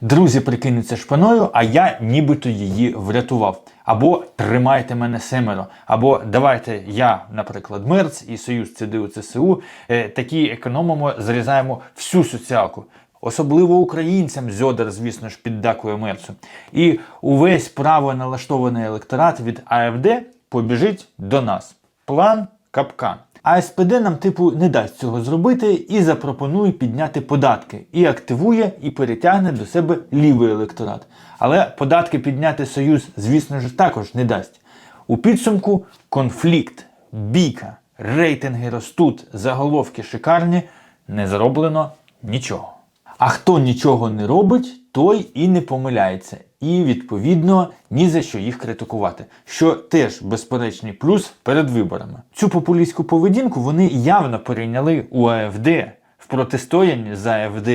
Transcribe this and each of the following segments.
Друзі прикинуться шпаною, а я нібито її врятував. Або тримайте мене семеро, або давайте я, наприклад, Мерц і Союз ЦДУ ЦСУ е, такі економимо, зрізаємо всю соціалку. Особливо українцям зьодер, звісно ж, піддакує Мерцу. І увесь право налаштований електорат від АФД побіжить до нас. План капкан. А СПД нам, типу, не дасть цього зробити і запропонує підняти податки, і активує, і перетягне до себе лівий електорат. Але податки підняти Союз, звісно ж, також не дасть. У підсумку конфлікт, бійка, рейтинги ростуть, заголовки шикарні, не зроблено нічого. А хто нічого не робить, той і не помиляється. І, відповідно, ні за що їх критикувати, що теж безперечний плюс перед виборами. Цю популістську поведінку вони явно перейняли у АФД в протистоянні за АФД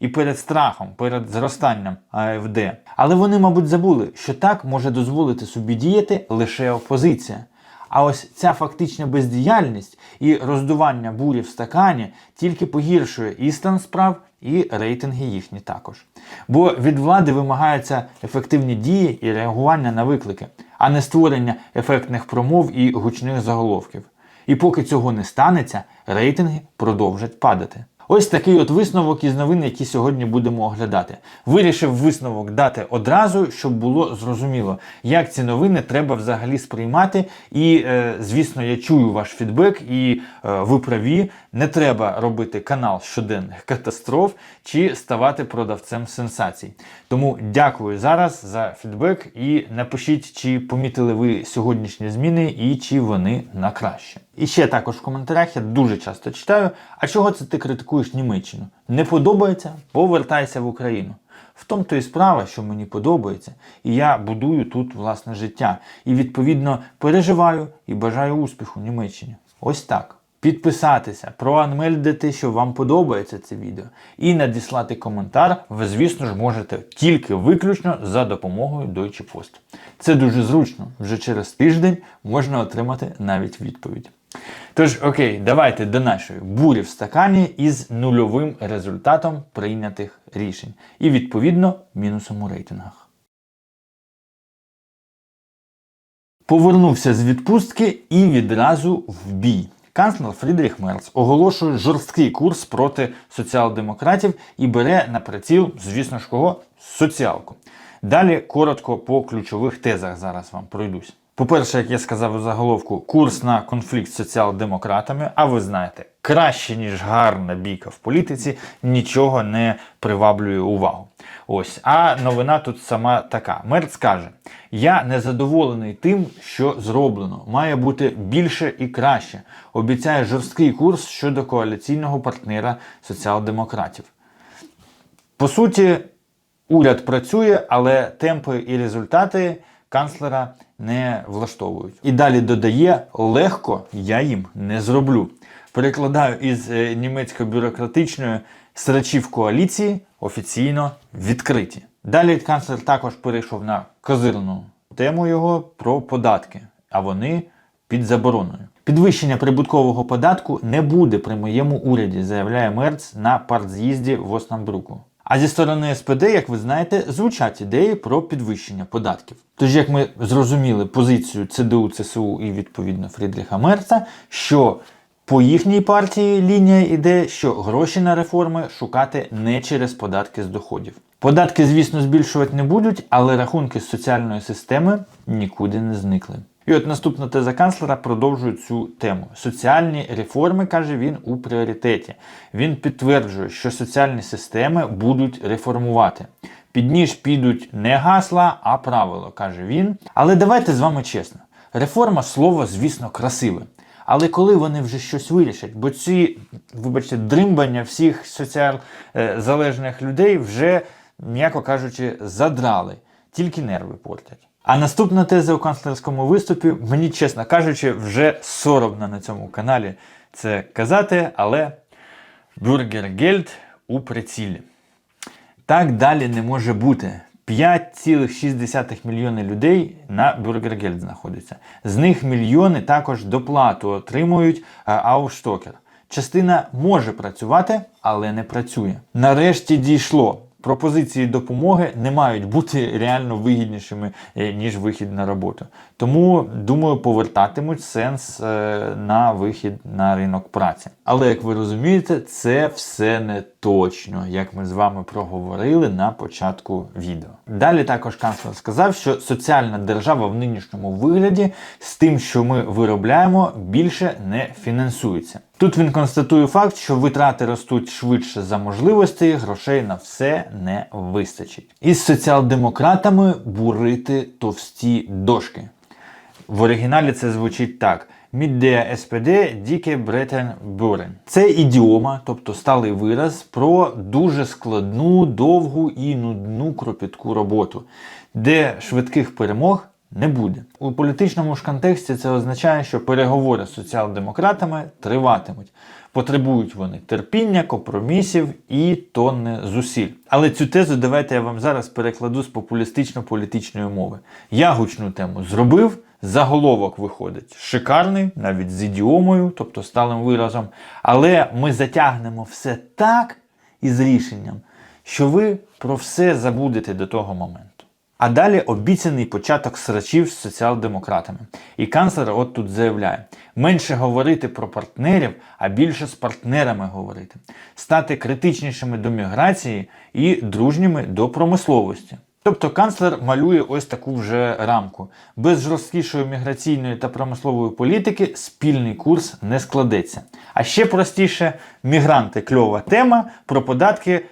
і перед страхом, перед зростанням АФД. Але вони, мабуть, забули, що так може дозволити собі діяти лише опозиція. А ось ця фактична бездіяльність і роздування бурі в стакані тільки погіршує і стан справ, і рейтинги їхні також. Бо від влади вимагаються ефективні дії і реагування на виклики, а не створення ефектних промов і гучних заголовків. І поки цього не станеться, рейтинги продовжать падати. Ось такий от висновок із новин, які сьогодні будемо оглядати. Вирішив висновок дати одразу, щоб було зрозуміло, як ці новини треба взагалі сприймати. І, е, звісно, я чую ваш фідбек, і е, ви праві. Не треба робити канал щоденних катастроф чи ставати продавцем сенсацій. Тому дякую зараз за фідбек і напишіть, чи помітили ви сьогоднішні зміни і чи вони на краще. І ще також в коментарях я дуже часто читаю: а чого це ти критикуєш Німеччину? Не подобається? Повертайся в Україну. В тому то і справа, що мені подобається, і я будую тут власне життя. І відповідно переживаю і бажаю успіху Німеччині. Ось так. Підписатися, проанмельдити, що вам подобається це відео, і надіслати коментар, ви, звісно ж, можете тільки виключно за допомогою Deutsche Post. Це дуже зручно. Вже через тиждень можна отримати навіть відповідь. Тож, окей, давайте до нашої бурі в стакані із нульовим результатом прийнятих рішень. І відповідно мінусом у рейтингах. Повернувся з відпустки і відразу в бій. Канцлер Фрідріх Мерц оголошує жорсткий курс проти соціал-демократів і бере на приціл, звісно ж кого, соціалку. Далі коротко по ключових тезах зараз вам пройдусь. По-перше, як я сказав у заголовку, курс на конфлікт з соціал-демократами, а ви знаєте, краще, ніж гарна бійка в політиці, нічого не приваблює увагу. Ось, а новина тут сама така. Мерц каже: я не задоволений тим, що зроблено. Має бути більше і краще. Обіцяє жорсткий курс щодо коаліційного партнера соціал-демократів. По суті, уряд працює, але темпи і результати канцлера не влаштовують. І далі додає: легко я їм не зроблю. Перекладаю із е, німецько-бюрократичної срачі в коаліції офіційно відкриті. Далі канцлер також перейшов на козирну тему його про податки, а вони під забороною. Підвищення прибуткового податку не буде при моєму уряді, заявляє Мерц на партз'їзді в Оснабруку. А зі сторони СПД, як ви знаєте, звучать ідеї про підвищення податків. Тож, як ми зрозуміли позицію ЦДУ, ЦСУ і відповідно Фрідріха Мерца, що по їхній партії лінія іде, що гроші на реформи шукати не через податки з доходів. Податки, звісно, збільшувати не будуть, але рахунки з соціальної системи нікуди не зникли. І от наступна теза канцлера продовжує цю тему. Соціальні реформи, каже він, у пріоритеті. Він підтверджує, що соціальні системи будуть реформувати. Під ніж підуть не гасла, а правила, каже він. Але давайте з вами чесно. Реформа слово, звісно, красиве. Але коли вони вже щось вирішать, бо ці, вибачте, дримбання всіх соціал-залежних людей вже, м'яко кажучи, задрали, тільки нерви портять. А наступна теза у канцлерському виступі, мені, чесно кажучи, вже соромно на цьому каналі це казати, але бюргергельд у прицілі. Так далі не може бути. 5,6 мільйони людей на бюргергельд знаходиться. З них мільйони також доплату отримують Ауштокер. Частина може працювати, але не працює. Нарешті дійшло. Пропозиції допомоги не мають бути реально вигіднішими, е, ніж вихід на роботу. Тому, думаю, повертатимуть сенс е, на вихід на ринок праці. Але як ви розумієте, це все не точно, як ми з вами проговорили на початку відео. Далі також канцлер сказав, що соціальна держава в нинішньому вигляді з тим, що ми виробляємо, більше не фінансується. Тут він констатує факт, що витрати ростуть швидше за можливості, грошей на все не вистачить. Із соціал-демократами бурити товсті дошки. В оригіналі це звучить так: der SPD dicke Bretten Buren. Це ідіома, тобто сталий вираз про дуже складну, довгу і нудну кропітку роботу, де швидких перемог не буде. У політичному ж контексті це означає, що переговори з соціал-демократами триватимуть. Потребують вони терпіння, компромісів і тонни зусиль. Але цю тезу давайте я вам зараз перекладу з популістично-політичної мови. Я гучну тему зробив. Заголовок виходить шикарний, навіть з ідіомою, тобто сталим виразом. Але ми затягнемо все так із рішенням, що ви про все забудете до того моменту. А далі обіцяний початок срачів з соціал-демократами. І канцлер от тут заявляє: менше говорити про партнерів, а більше з партнерами говорити, стати критичнішими до міграції і дружніми до промисловості. Тобто канцлер малює ось таку вже рамку. Без жорсткішої міграційної та промислової політики спільний курс не складеться. А ще простіше, мігранти кльова тема, про податки.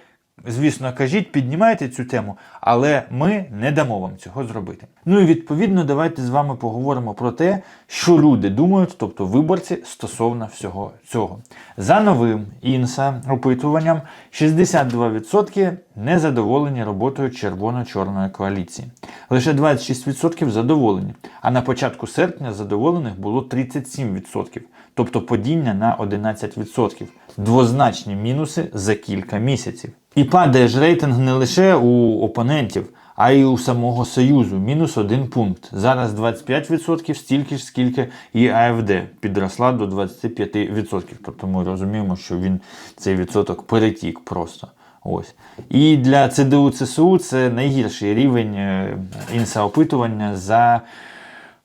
Звісно, кажіть, піднімайте цю тему, але ми не дамо вам цього зробити. Ну і відповідно, давайте з вами поговоримо про те, що люди думають, тобто виборці, стосовно всього цього. За новим інса опитуванням 62% незадоволені роботою червоно-чорної коаліції. Лише 26% задоволені. А на початку серпня задоволених було 37%, тобто падіння на 11%. Двозначні мінуси за кілька місяців. І падає ж рейтинг не лише у опонентів, а й у самого Союзу. Мінус один пункт. Зараз 25%, стільки ж, скільки і АФД підросла до 25%. Тобто ми розуміємо, що він цей відсоток перетік просто. Ось. І для ЦДУ ЦСУ це найгірший рівень е, інса-опитування за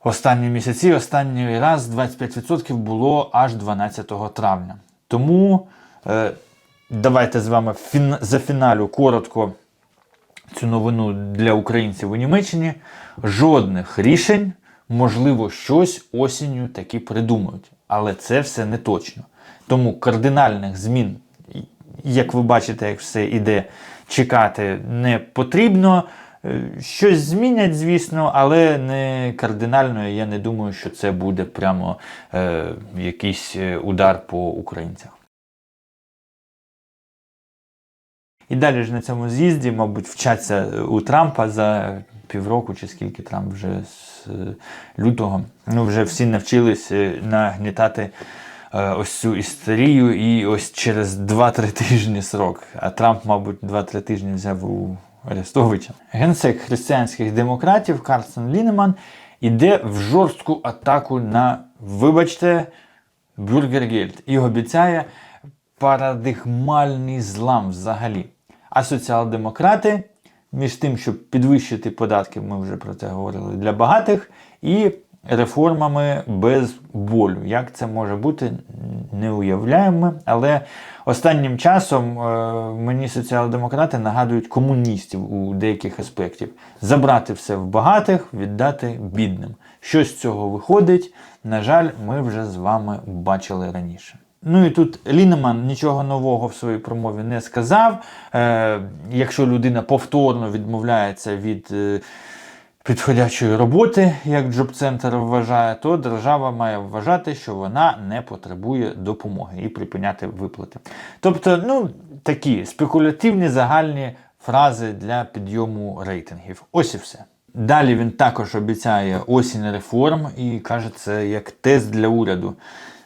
останні місяці. Останній раз 25% було аж 12 травня. Тому. Давайте з вами фін... зафіналю коротко цю новину для українців у Німеччині. Жодних рішень, можливо, щось осінню таки придумають. Але це все не точно. Тому кардинальних змін, як ви бачите, як все іде, чекати не потрібно. Е, Щось змінять, звісно, але не кардинально. Я не думаю, що це буде прямо е, якийсь е, удар по українцях. І далі ж на цьому з'їзді, мабуть, вчаться у Трампа за півроку чи скільки Трамп вже з лютого. Ну, вже всі навчились нагнітати ось цю історію і ось через 2-3 тижні срок. А Трамп, мабуть, 2-3 тижні взяв у Арестовича. Генсек християнських демократів Карсен Лінеман іде в жорстку атаку на, вибачте, Бюргергельд і обіцяє парадигмальний злам взагалі. А соціал-демократи, між тим, щоб підвищити податки, ми вже про це говорили, для багатих, і реформами без болю. Як це може бути, не уявляємо. Але останнім часом е, мені соціал-демократи нагадують комуністів у деяких аспектів. Забрати все в багатих, віддати бідним. Що з цього виходить, на жаль, ми вже з вами бачили раніше. Ну і тут Лінеман нічого нового в своїй промові не сказав. Е, Якщо людина повторно відмовляється від е, підходячої роботи, як Джоб-центр вважає, то держава має вважати, що вона не потребує допомоги і припиняти виплати. Тобто, ну, такі спекулятивні загальні фрази для підйому рейтингів. Ось і все. Далі він також обіцяє осінь реформ і каже, це як тест для уряду.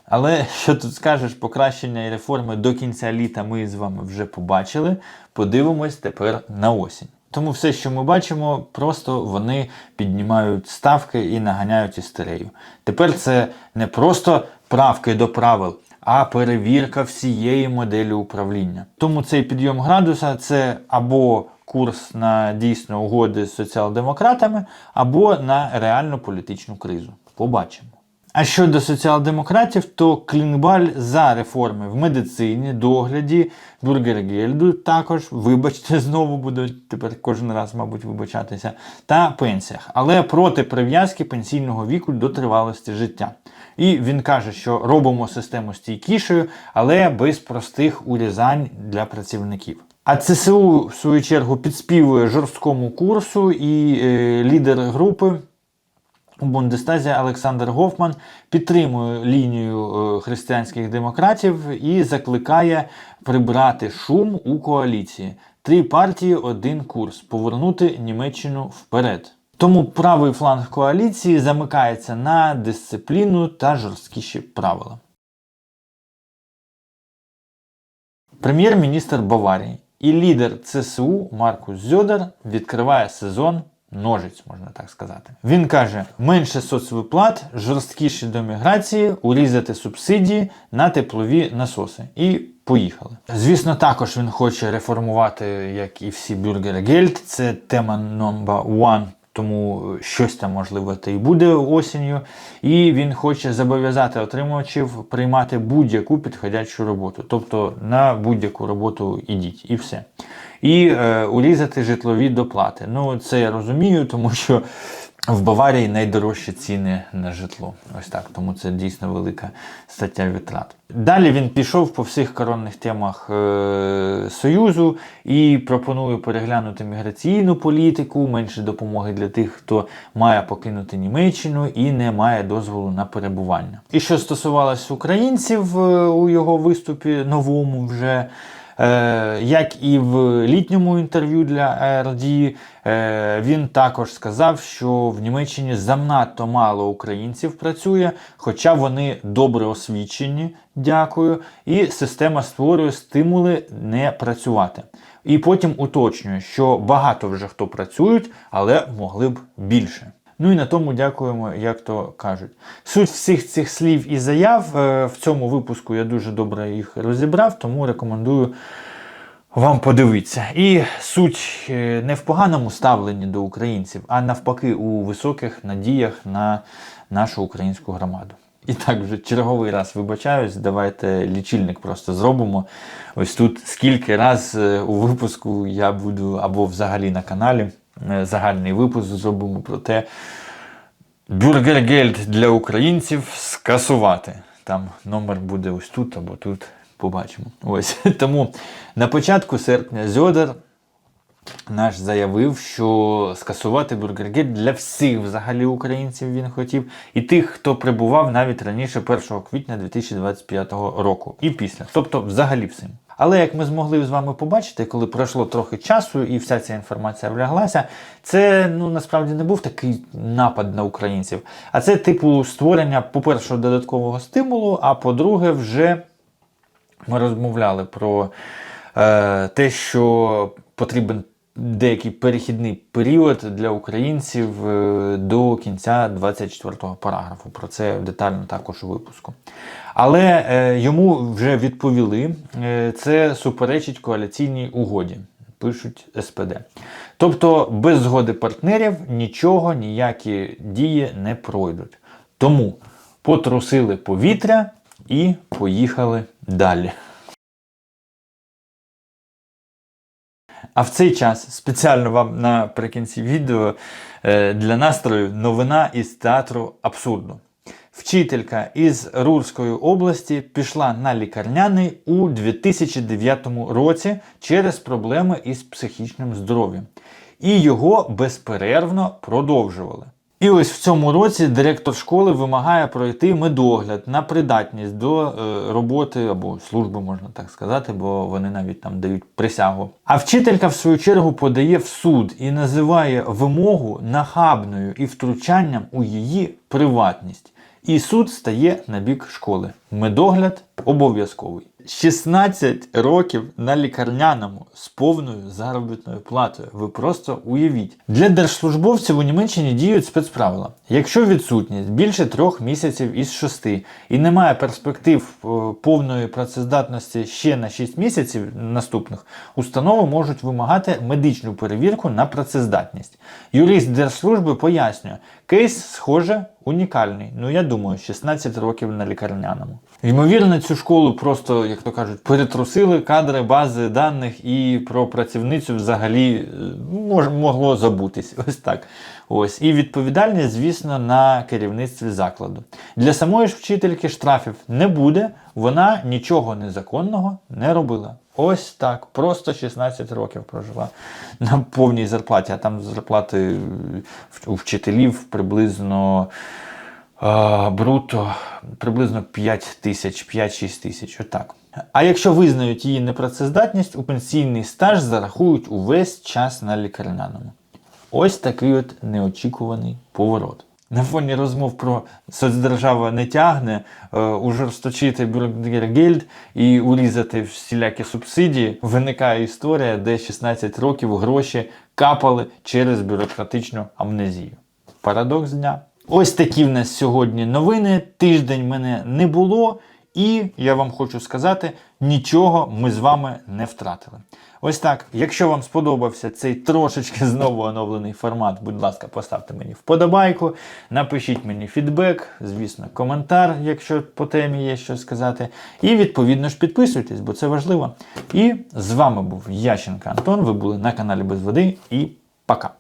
Але що тут скажеш, покращення і реформи до кінця літа ми з вами вже побачили. Подивимось тепер на осінь. Тому все, що ми бачимо, просто вони піднімають ставки і наганяють істерію. Тепер це не просто правки до правил, а перевірка всієї моделі управління. Тому цей підйом градуса це або курс на дійсно угоди з соціал-демократами, або на реальну політичну кризу. Побачимо. А щодо соціал-демократів, то Клінбаль за реформи в медицині, догляді, Бюргергельду також, вибачте, знову буду тепер кожен раз, мабуть, вибачатися, та пенсіях, але проти прив'язки пенсійного віку до тривалості життя. І він каже, що робимо систему стійкішою, але без простих урізань для працівників. А ЦСУ, в свою чергу, підспівує жорсткому курсу, і е, лідер групи у Бундестазі Олександр Гофман підтримує лінію е, християнських демократів і закликає прибрати шум у коаліції. Три партії, один курс повернути Німеччину вперед. Тому правий фланг коаліції замикається на дисципліну та жорсткіші правила. Прем'єр-міністр Баварії і лідер ЦСУ Маркус Зьодер відкриває сезон ножиць, можна так сказати. Він каже: менше соцвиплат, жорсткіші до міграції, урізати субсидії на теплові насоси. І поїхали. Звісно, також він хоче реформувати, як і всі бюргери Це тема номер one тому щось там можливо та й буде осінню. І він хоче зобов'язати отримувачів приймати будь-яку підходячу роботу. Тобто на будь-яку роботу ідіть і все. І е, урізати житлові доплати. Ну, це я розумію, тому що в Баварії найдорожчі ціни на житло. Ось так, тому це дійсно велика стаття витрат. Далі він пішов по всіх коронних темах е, Союзу і пропонує переглянути міграційну політику, менше допомоги для тих, хто має покинути Німеччину і не має дозволу на перебування. І що стосувалось українців е, у його виступі новому вже. Е, як і в літньому інтерв'ю для ARD, е, він також сказав, що в Німеччині занадто мало українців працює, хоча вони добре освічені, дякую, і система створює стимули не працювати. І потім уточнює, що багато вже хто працюють, але могли б більше. Ну і на тому дякуємо, як то кажуть. Суть всіх цих слів і заяв е, в цьому випуску я дуже добре їх розібрав, тому рекомендую вам подивитися. І суть е, не в поганому ставленні до українців, а навпаки, у високих надіях на нашу українську громаду. І так, вже черговий раз вибачаюсь, давайте лічильник просто зробимо. Ось тут скільки раз е, у випуску я буду або взагалі на каналі. Е, загальний випуск зробимо про те, бюргергельд для українців скасувати. Там номер буде ось тут або тут. Побачимо. Ось. Тому на початку серпня Зьодер наш заявив, що скасувати бюргергельд для всіх взагалі українців він хотів, і тих, хто прибував навіть раніше 1 квітня 2025 року. І після. Тобто, взагалі всім. Але як ми змогли з вами побачити, коли пройшло трохи часу і вся ця інформація вляглася, це ну насправді не був такий напад на українців. А це типу створення, по-перше, додаткового стимулу, а по-друге, вже ми розмовляли про е, те, що потрібен деякий перехідний період для українців е, до кінця 24-го параграфу. Про це детально також у випуску. Але е, йому вже відповіли, е, це суперечить коаліційній угоді. Пишуть СПД. Тобто, без згоди партнерів нічого, ніякі дії не пройдуть. Тому потрусили повітря і поїхали далі. А в цей час спеціально вам наприкінці відео е, для настрою новина із театру абсурду. Вчителька із Рурської області пішла на лікарняний у 2009 році через проблеми із психічним здоров'ям. І його безперервно продовжували. І ось в цьому році директор школи вимагає пройти медогляд на придатність до е, роботи або служби, можна так сказати, бо вони навіть там дають присягу. А вчителька, в свою чергу, подає в суд і називає вимогу нахабною і втручанням у її приватність. І суд стає на бік школи. Медогляд обов'язковий. 16 років на лікарняному з повною заробітною платою. Ви просто уявіть. Для держслужбовців у Німеччині діють спецправила. Якщо відсутність більше трьох місяців із шести і немає перспектив е, повної працездатності ще на 6 місяців наступних, установи можуть вимагати медичну перевірку на працездатність. Юрист держслужби пояснює, кейс, схоже, унікальний. Ну я думаю, 16 років на лікарняному. Ймовірно, цю школу просто, як то кажуть, перетрусили кадри бази даних і про працівницю взагалі е, мож, могло забутись. Ось так. Ось. І відповідальність, звісно, на керівництві закладу. Для самої ж вчительки штрафів не буде, вона нічого незаконного не робила. Ось так, просто 16 років прожила на повній зарплаті, а там зарплати е, у вчителів приблизно бруто приблизно 5 тисяч, 5-6 тисяч. Отак. А якщо визнають її непрацездатність, у пенсійний стаж зарахують увесь час на лікарняному. Ось такий от неочікуваний поворот. На фоні розмов про соцдержава не тягне, е, ужорсточити бюргергельд і урізати всілякі субсидії, виникає історія, де 16 років гроші капали через бюрократичну амнезію. Парадокс дня. Ось такі в нас сьогодні новини. Тиждень мене не було, і я вам хочу сказати, нічого ми з вами не втратили. Ось так. Якщо вам сподобався цей трошечки знову оновлений формат, будь ласка, поставте мені вподобайку, напишіть мені фідбек, звісно, коментар, якщо по темі є що сказати. І відповідно ж підписуйтесь, бо це важливо. І з вами був Ященко Антон. Ви були на каналі Без Води і пока.